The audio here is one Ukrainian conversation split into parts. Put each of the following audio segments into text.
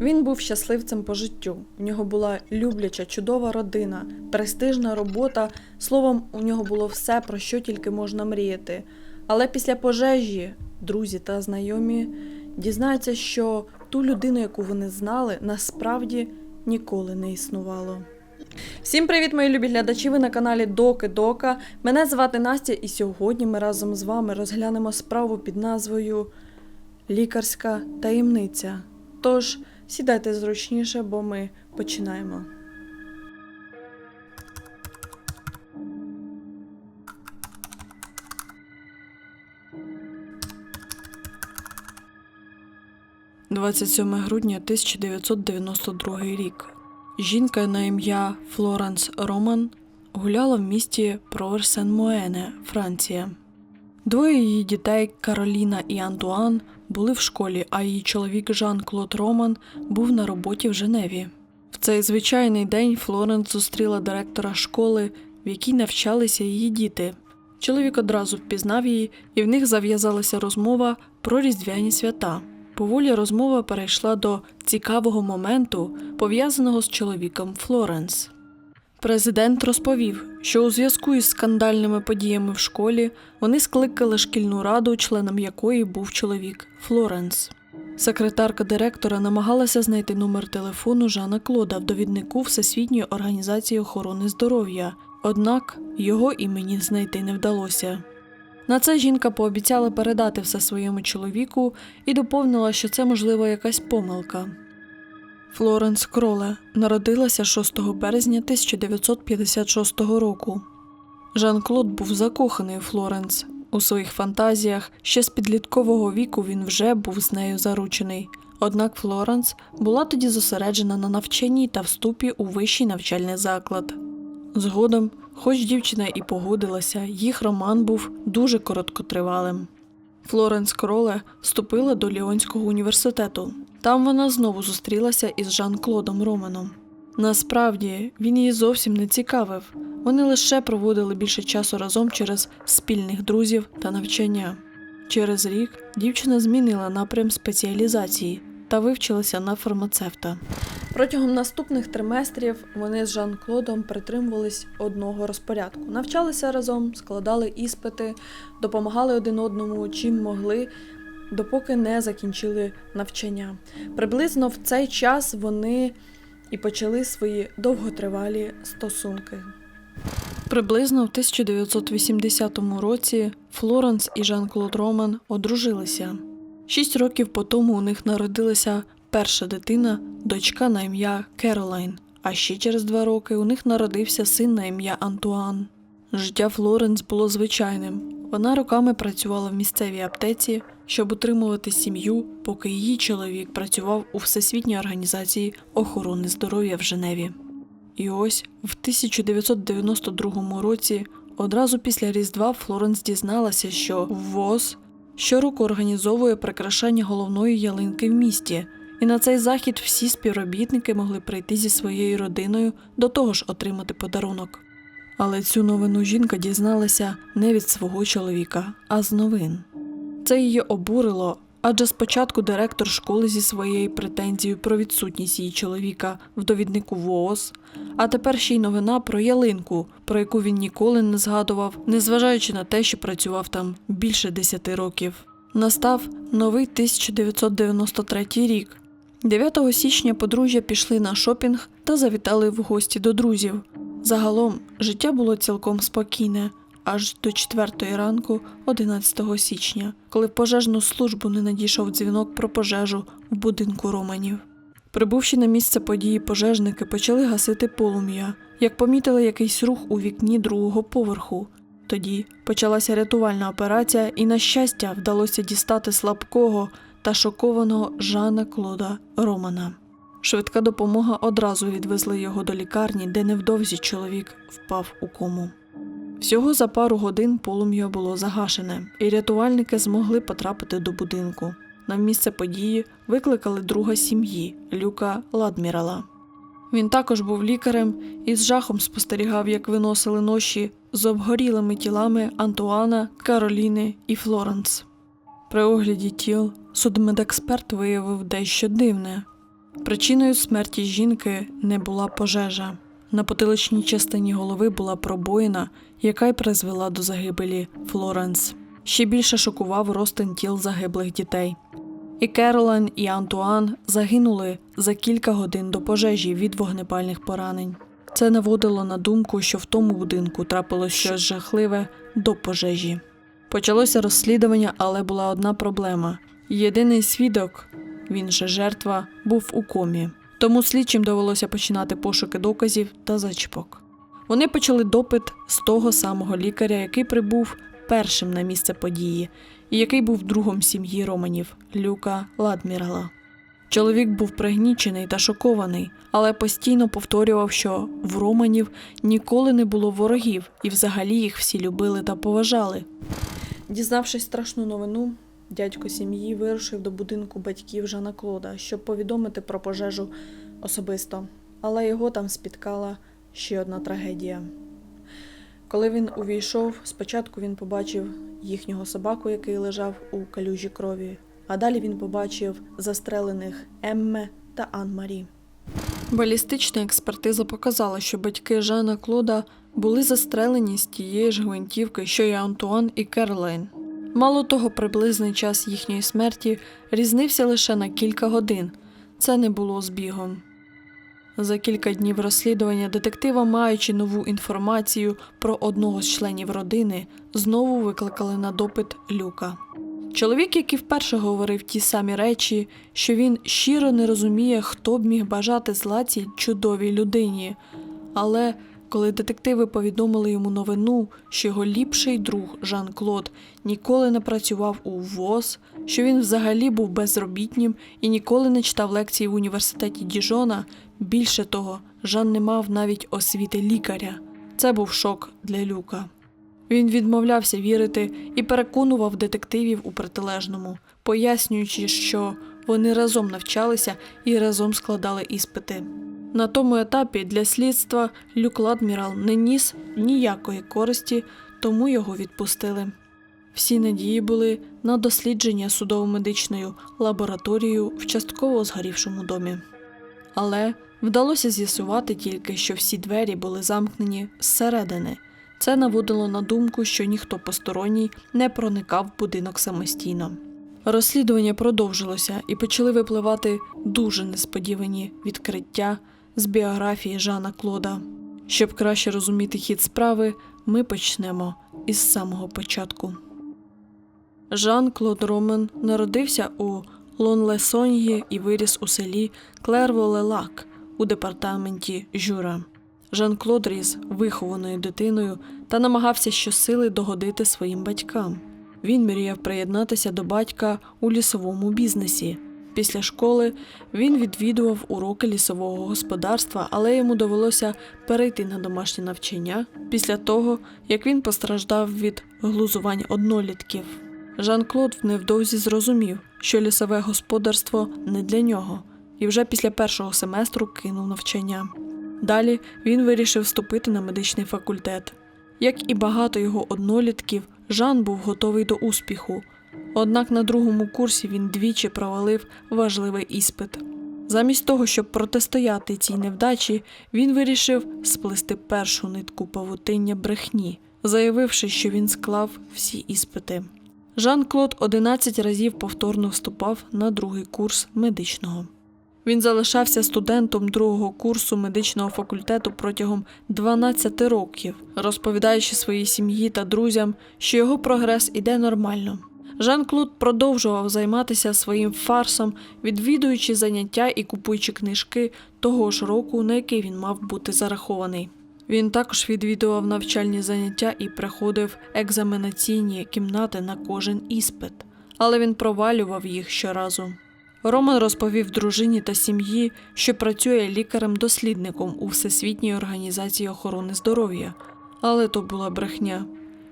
Він був щасливцем по життю. У нього була любляча, чудова родина, престижна робота. Словом, у нього було все, про що тільки можна мріяти. Але після пожежі друзі та знайомі дізнаються, що ту людину, яку вони знали, насправді ніколи не існувало. Всім привіт, мої любі глядачі! Ви на каналі Доки Дока. Мене звати Настя, і сьогодні ми разом з вами розглянемо справу під назвою Лікарська таємниця. Тож сідайте зручніше, бо ми починаємо. – 27 грудня 1992 рік. Жінка на ім'я Флоранс Роман гуляла в місті Проверсен-Моене, Франція. Двоє її дітей Кароліна і Антуан були в школі, а її чоловік Жан-Клод Роман був на роботі в Женеві. В цей звичайний день Флоренс зустріла директора школи, в якій навчалися її діти. Чоловік одразу впізнав її, і в них зав'язалася розмова про різдвяні свята. Поволі розмова перейшла до цікавого моменту, пов'язаного з чоловіком Флоренс. Президент розповів, що у зв'язку із скандальними подіями в школі вони скликали шкільну раду, членом якої був чоловік Флоренс. Секретарка директора намагалася знайти номер телефону Жана Клода в довіднику Всесвітньої організації охорони здоров'я, однак його імені знайти не вдалося. На це жінка пообіцяла передати все своєму чоловіку і доповнила, що це можливо якась помилка. Флоренс Кроле народилася 6 березня 1956 року. Жан-Клод був закоханий у Флоренс. У своїх фантазіях ще з підліткового віку він вже був з нею заручений. Однак Флоренс була тоді зосереджена на навчанні та вступі у вищий навчальний заклад. Згодом, хоч дівчина і погодилася, їх роман був дуже короткотривалим. Флоренс Кроле вступила до Ліонського університету. Там вона знову зустрілася із Жан-Клодом Романом. Насправді він її зовсім не цікавив. Вони лише проводили більше часу разом через спільних друзів та навчання. Через рік дівчина змінила напрям спеціалізації та вивчилася на фармацевта. Протягом наступних триместрів вони з Жан-Клодом притримувались одного розпорядку, навчалися разом, складали іспити, допомагали один одному чим могли, допоки не закінчили навчання. Приблизно в цей час вони і почали свої довготривалі стосунки. Приблизно в 1980 році Флоренс і Жан-Клод Роман одружилися. Шість років по тому у них народилася перша дитина, дочка на ім'я Керолайн, а ще через два роки у них народився син на ім'я Антуан. Життя Флоренс було звичайним. Вона роками працювала в місцевій аптеці, щоб утримувати сім'ю, поки її чоловік працював у Всесвітній організації охорони здоров'я в Женеві. І ось в 1992 році, одразу після Різдва, Флоренс дізналася, що ВОЗ щороку організовує прикрашання головної ялинки в місті, і на цей захід всі співробітники могли прийти зі своєю родиною до того ж отримати подарунок. Але цю новину жінка дізналася не від свого чоловіка, а з новин. Це її обурило, адже спочатку директор школи зі своєю претензією про відсутність її чоловіка в довіднику ВООЗ, а тепер ще й новина про ялинку, про яку він ніколи не згадував, незважаючи на те, що працював там більше десяти років. Настав новий 1993 рік. 9 січня подружжя пішли на шопінг та завітали в гості до друзів. Загалом життя було цілком спокійне аж до 4 ранку 11 січня, коли в пожежну службу не надійшов дзвінок про пожежу в будинку Романів. Прибувши на місце події, пожежники почали гасити полум'я, як помітили якийсь рух у вікні другого поверху. Тоді почалася рятувальна операція, і, на щастя, вдалося дістати слабкого та шокованого Жана Клода Романа. Швидка допомога одразу відвезли його до лікарні, де невдовзі чоловік впав у кому. Всього за пару годин полум'я було загашене, і рятувальники змогли потрапити до будинку. На місце події викликали друга сім'ї Люка Ладмірала. Він також був лікарем і з жахом спостерігав, як виносили ноші з обгорілими тілами Антуана, Кароліни і Флоренс. При огляді тіл судмедексперт виявив дещо дивне. Причиною смерті жінки не була пожежа. На потиличній частині голови була пробоїна, яка й призвела до загибелі Флоренс. Ще більше шокував розтин тіл загиблих дітей. І Керолайн, і Антуан загинули за кілька годин до пожежі від вогнепальних поранень. Це наводило на думку, що в тому будинку трапилось щось жахливе до пожежі. Почалося розслідування, але була одна проблема. Єдиний свідок, він же жертва, був у комі. Тому слідчим довелося починати пошуки доказів та зачіпок. Вони почали допит з того самого лікаря, який прибув першим на місце події, і який був другом сім'ї Романів Люка Ладмірала. Чоловік був пригнічений та шокований, але постійно повторював, що в Романів ніколи не було ворогів, і взагалі їх всі любили та поважали. Дізнавшись страшну новину, дядько сім'ї вирушив до будинку батьків Жана Клода, щоб повідомити про пожежу особисто, але його там спіткала ще одна трагедія. Коли він увійшов, спочатку він побачив їхнього собаку, який лежав у калюжі крові, а далі він побачив застрелених Емме та Ан-Марі. Балістична експертиза показала, що батьки Жана Клода були застрелені з тієї ж гвинтівки, що й Антуан і Керлайн. Мало того, приблизний час їхньої смерті різнився лише на кілька годин. Це не було збігом. За кілька днів розслідування детектива, маючи нову інформацію про одного з членів родини, знову викликали на допит Люка. Чоловік, який вперше говорив ті самі речі, що він щиро не розуміє, хто б міг бажати зла цій чудовій людині. Але коли детективи повідомили йому новину, що його ліпший друг Жан-Клод ніколи не працював у ВОЗ, що він взагалі був безробітнім і ніколи не читав лекції в університеті Діжона, більше того, Жан не мав навіть освіти лікаря. Це був шок для Люка. Він відмовлявся вірити і переконував детективів у протилежному, пояснюючи, що вони разом навчалися і разом складали іспити. На тому етапі для слідства Люк Ладмірал не ніс ніякої користі, тому його відпустили. Всі надії були на дослідження судово-медичною лабораторією в частково згорівшому домі. Але вдалося з'ясувати тільки, що всі двері були замкнені зсередини. Це наводило на думку, що ніхто посторонній не проникав в будинок самостійно. Розслідування продовжилося і почали випливати дуже несподівані відкриття з біографії Жана Клода. Щоб краще розуміти хід справи, ми почнемо із самого початку. Жан Клод Ромен народився у Лонлесоньї і виріс у селі Клерволелак у департаменті Жюра. Жан Клод ріс вихованою дитиною та намагався щосили догодити своїм батькам. Він мріяв приєднатися до батька у лісовому бізнесі. Після школи він відвідував уроки лісового господарства, але йому довелося перейти на домашнє навчання після того, як він постраждав від глузувань однолітків. Жан-Клод невдовзі зрозумів, що лісове господарство не для нього, і вже після першого семестру кинув навчання. Далі він вирішив вступити на медичний факультет. Як і багато його однолітків, Жан був готовий до успіху. Однак на другому курсі він двічі провалив важливий іспит. Замість того, щоб протистояти цій невдачі, він вирішив сплести першу нитку павутиння брехні, заявивши, що він склав всі іспити. Жан-Клод 11 разів повторно вступав на другий курс медичного. Він залишався студентом другого курсу медичного факультету протягом 12 років, розповідаючи своїй сім'ї та друзям, що його прогрес іде нормально. Жан-Клод продовжував займатися своїм фарсом, відвідуючи заняття і купуючи книжки того ж року, на який він мав бути зарахований. Він також відвідував навчальні заняття і приходив екзаменаційні кімнати на кожен іспит, але він провалював їх щоразу. Роман розповів дружині та сім'ї, що працює лікарем-дослідником у Всесвітній організації охорони здоров'я, але то була брехня.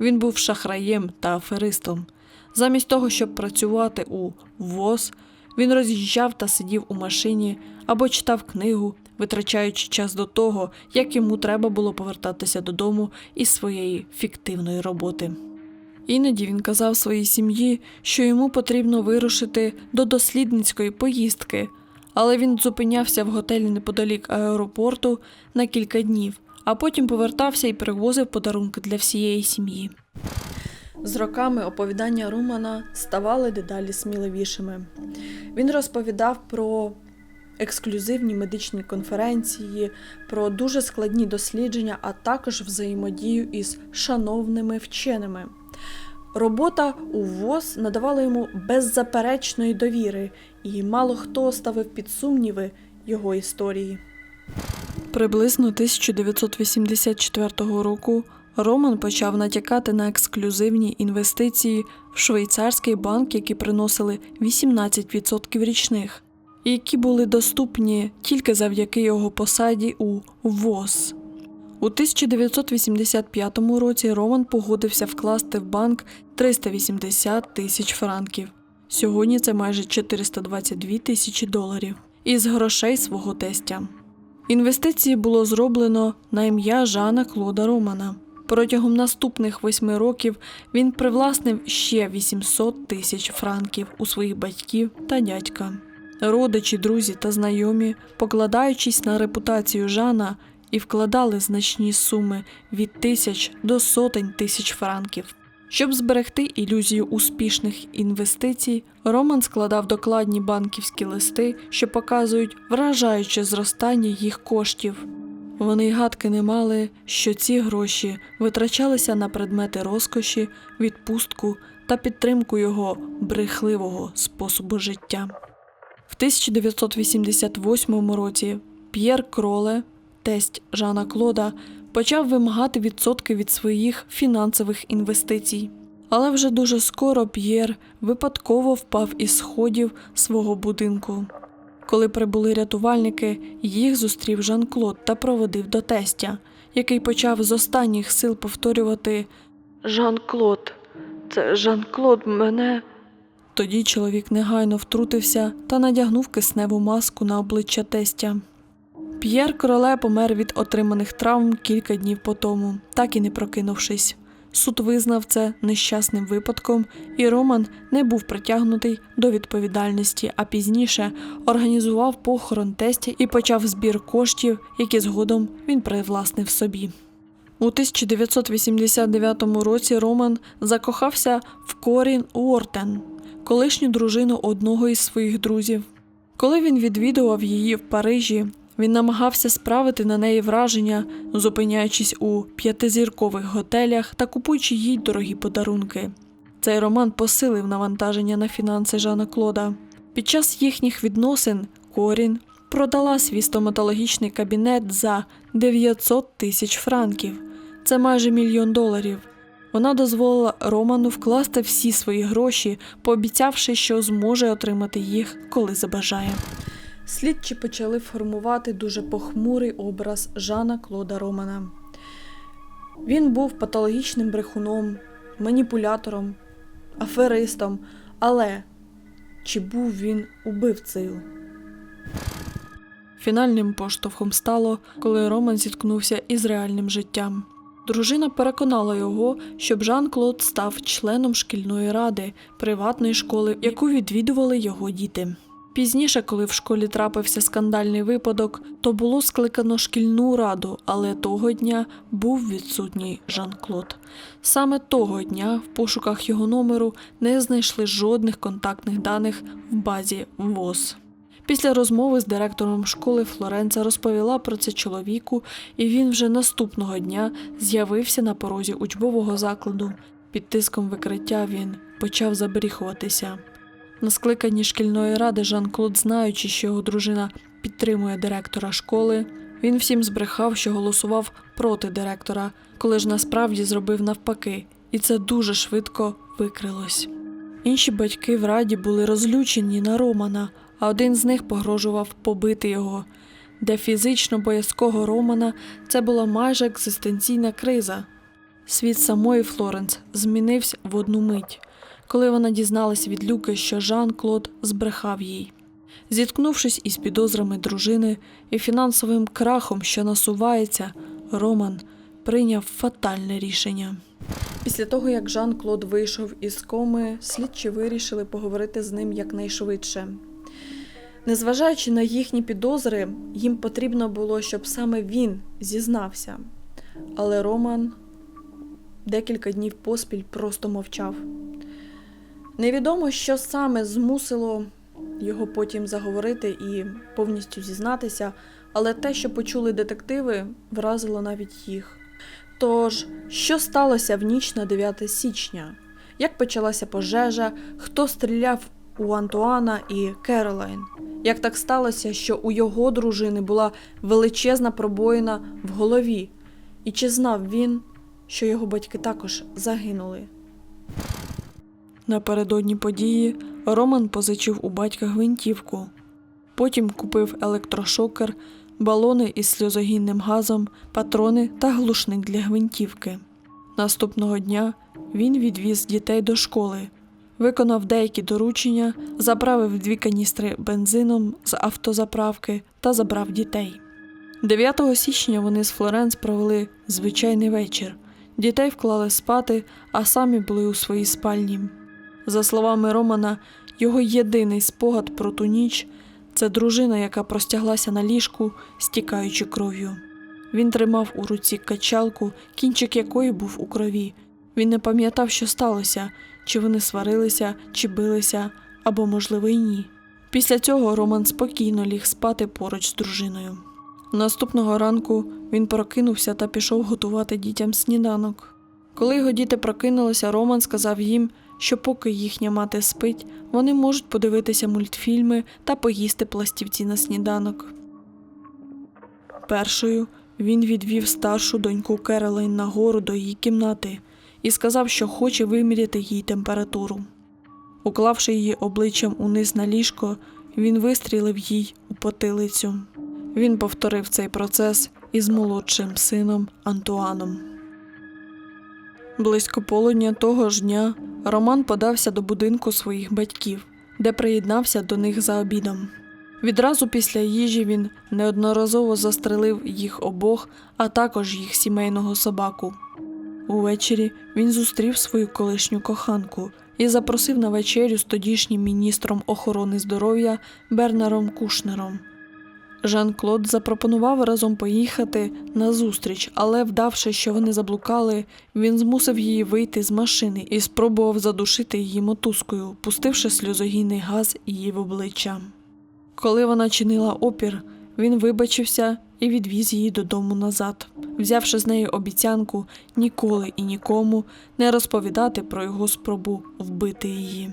Він був шахраєм та аферистом. Замість того, щоб працювати у ВОЗ, він роз'їжджав та сидів у машині або читав книгу, витрачаючи час до того, як йому треба було повертатися додому із своєї фіктивної роботи. Іноді він казав своїй сім'ї, що йому потрібно вирушити до дослідницької поїздки, але він зупинявся в готелі неподалік аеропорту на кілька днів, а потім повертався і привозив подарунки для всієї сім'ї. З роками оповідання Романа ставали дедалі сміливішими. Він розповідав про ексклюзивні медичні конференції, про дуже складні дослідження, а також взаємодію із шановними вченими. Робота у ВОЗ надавала йому беззаперечної довіри, і мало хто ставив під сумніви його історії. Приблизно 1984 року Роман почав натякати на ексклюзивні інвестиції в швейцарський банк, які приносили 18% річних, і які були доступні тільки завдяки його посаді у ВОЗ. У 1985 році Роман погодився вкласти в банк 380 тисяч франків. Сьогодні це майже 422 тисячі доларів із грошей свого тестя. Інвестиції було зроблено на ім'я Жана Клода Романа. Протягом наступних восьми років він привласнив ще 800 тисяч франків у своїх батьків та дядька. Родичі, друзі та знайомі, покладаючись на репутацію Жана, і вкладали значні суми від тисяч до сотень тисяч франків. Щоб зберегти ілюзію успішних інвестицій, Роман складав докладні банківські листи, що показують вражаюче зростання їх коштів. Вони й гадки не мали, що ці гроші витрачалися на предмети розкоші, відпустку та підтримку його брехливого способу життя. В 1988 році П'єр Кроле, тесть Жана Клода, почав вимагати відсотки від своїх фінансових інвестицій. Але вже дуже скоро П'єр випадково впав із сходів свого будинку. Коли прибули рятувальники, їх зустрів Жан-Клод та проводив до тестя, який почав з останніх сил повторювати Жан-Клод, це Жан-Клод мене. Тоді чоловік негайно втрутився та надягнув кисневу маску на обличчя тестя. П'єр Короле помер від отриманих травм кілька днів по тому, так і не прокинувшись. Суд визнав це нещасним випадком, і Роман не був притягнутий до відповідальності, а пізніше організував похорон тестя і почав збір коштів, які згодом він привласнив собі. У 1989 році Роман закохався в Корін Уортен, колишню дружину одного із своїх друзів. Коли він відвідував її в Парижі, він намагався справити на неї враження, зупиняючись у п'ятизіркових готелях та купуючи їй дорогі подарунки. Цей роман посилив навантаження на фінанси Жана Клода. Під час їхніх відносин Корін продала свій стоматологічний кабінет за 900 тисяч франків. Це майже мільйон доларів. Вона дозволила Роману вкласти всі свої гроші, пообіцявши, що зможе отримати їх, коли забажає. Слідчі почали формувати дуже похмурий образ Жана Клода Романа. Він був патологічним брехуном, маніпулятором, аферистом, але чи був він убивцею? Фінальним поштовхом стало, коли Роман зіткнувся із реальним життям. Дружина переконала його, щоб Жан-Клод став членом шкільної ради приватної школи, яку відвідували його діти. Пізніше, коли в школі трапився скандальний випадок, то було скликано шкільну раду, але того дня був відсутній Жан-Клод. Саме того дня в пошуках його номеру не знайшли жодних контактних даних в базі ВОЗ. Після розмови з директором школи Флоренца розповіла про це чоловіку, і він вже наступного дня з'явився на порозі учбового закладу. Під тиском викриття він почав забріхуватися. На скликанні шкільної ради Жан-Клод, знаючи, що його дружина підтримує директора школи, він всім збрехав, що голосував проти директора, коли ж насправді зробив навпаки, і це дуже швидко викрилось. Інші батьки в раді були розлючені на Романа, а один з них погрожував побити його. Для фізично боязкого Романа це була майже екзистенційна криза. Світ самої Флоренс змінився в одну мить, коли вона дізналась від Люки, що Жан-Клод збрехав їй. Зіткнувшись із підозрами дружини і фінансовим крахом, що насувається, Роман прийняв фатальне рішення. Після того, як Жан-Клод вийшов із коми, слідчі вирішили поговорити з ним якнайшвидше. Незважаючи на їхні підозри, їм потрібно було, щоб саме він зізнався. Але Роман декілька днів поспіль просто мовчав. Невідомо, що саме змусило його потім заговорити і повністю зізнатися, але те, що почули детективи, вразило навіть їх. Тож, що сталося в ніч на 9 січня? Як почалася пожежа? Хто стріляв у Антуана і Керолайн? Як так сталося, що у його дружини була величезна пробоїна в голові? І чи знав він, що його батьки також загинули? Напередодні події Роман позичив у батька гвинтівку. Потім купив електрошокер, балони із сльозогінним газом, патрони та глушник для гвинтівки. Наступного дня він відвіз дітей до школи, виконав деякі доручення, заправив дві каністри бензином з автозаправки та забрав дітей. 9 січня вони з Флоренс провели звичайний вечір. Дітей вклали спати, а самі були у своїй спальні. За словами Романа, його єдиний спогад про ту ніч це дружина, яка простяглася на ліжку, стікаючи кров'ю. Він тримав у руці качалку, кінчик якої був у крові. Він не пам'ятав, що сталося, чи вони сварилися, чи билися, або, можливо, й ні. Після цього Роман спокійно ліг спати поруч з дружиною. Наступного ранку він прокинувся та пішов готувати дітям сніданок. Коли його діти прокинулися, Роман сказав їм, що поки їхня мати спить, вони можуть подивитися мультфільми та поїсти пластівці на сніданок. Першою він відвів старшу доньку Керолайн нагору до її кімнати і сказав, що хоче виміряти їй температуру. Уклавши її обличчям униз на ліжко, він вистрілив їй у потилицю. Він повторив цей процес із молодшим сином Антуаном. Близько полудня того ж дня Роман подався до будинку своїх батьків, де приєднався до них за обідом. Відразу після їжі він неодноразово застрелив їх обох, а також їх сімейного собаку. Увечері він зустрів свою колишню коханку і запросив на вечерю з тодішнім міністром охорони здоров'я Бернаром Кушнером. Жан-Клод запропонував разом поїхати на зустріч, але, вдавши, що вони заблукали, він змусив її вийти з машини і спробував задушити її мотузкою, пустивши сльозогінний газ її в обличчя. Коли вона чинила опір, він вибачився і відвіз її додому назад, взявши з неї обіцянку ніколи і нікому не розповідати про його спробу вбити її.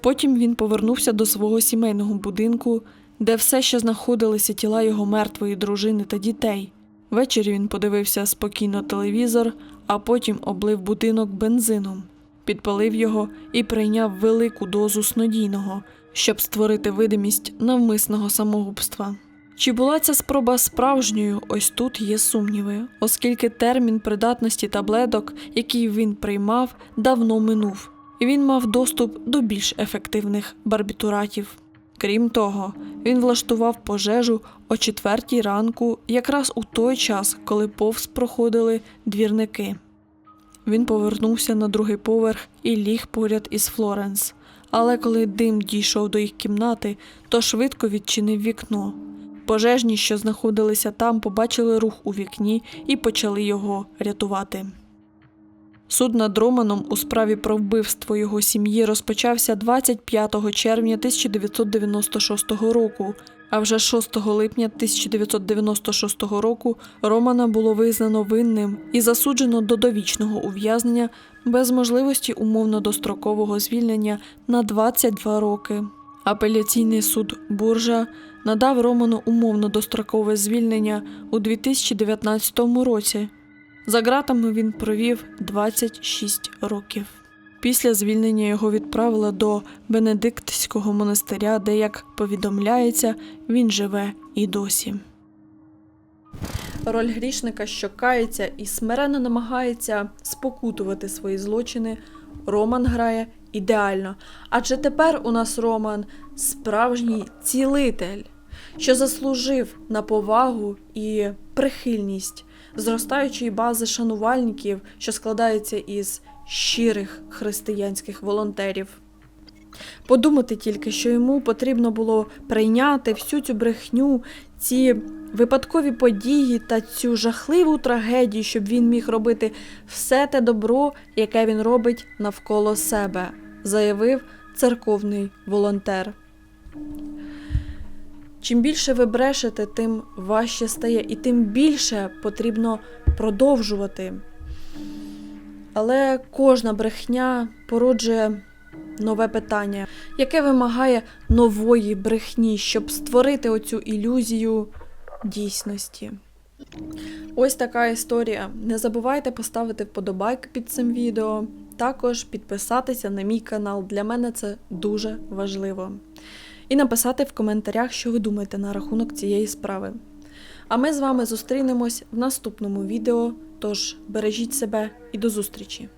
Потім він повернувся до свого сімейного будинку, де все ще знаходилися тіла його мертвої дружини та дітей. Ввечері він подивився спокійно телевізор, а потім облив будинок бензином, підпалив його і прийняв велику дозу снодійного, щоб створити видимість навмисного самогубства. Чи була ця спроба справжньою, ось тут є сумніви, оскільки термін придатності таблеток, який він приймав, давно минув, і він мав доступ до більш ефективних барбітуратів. Крім того, він влаштував пожежу о четвертій ранку, якраз у той час, коли повз проходили двірники. Він повернувся на другий поверх і ліг поряд із Флоренс. Але коли дим дійшов до їх кімнати, то швидко відчинив вікно. Пожежні, що знаходилися там, побачили рух у вікні і почали його рятувати. Суд над Романом у справі про вбивство його сім'ї розпочався 25 червня 1996 року, а вже 6 липня 1996 року Романа було визнано винним і засуджено до довічного ув'язнення без можливості умовно-дострокового звільнення на 22 роки. Апеляційний суд Буржа надав Роману умовно-дострокове звільнення у 2019 році. За ґратами він провів 26 років. Після звільнення його відправили до Бенедиктського монастиря, де, як повідомляється, він живе і досі. Роль грішника, що кається і смиренно намагається спокутувати свої злочини, Роман грає ідеально. Адже тепер у нас Роман справжній цілитель, що заслужив на повагу і прихильність зростаючої бази шанувальників, що складається із щирих християнських волонтерів. Подумати тільки, що йому потрібно було прийняти всю цю брехню, ці випадкові події та цю жахливу трагедію, щоб він міг робити все те добро, яке він робить навколо себе, заявив церковний волонтер. Чим більше ви брешете, тим важче стає, і тим більше потрібно продовжувати. Але кожна брехня породжує нове питання, яке вимагає нової брехні, щоб створити оцю ілюзію дійсності. Ось така історія. Не забувайте поставити вподобайки під цим відео, також підписатися на мій канал. Для мене це дуже важливо. І написати в коментарях, що ви думаєте на рахунок цієї справи. А ми з вами зустрінемось в наступному відео. Тож бережіть себе і до зустрічі!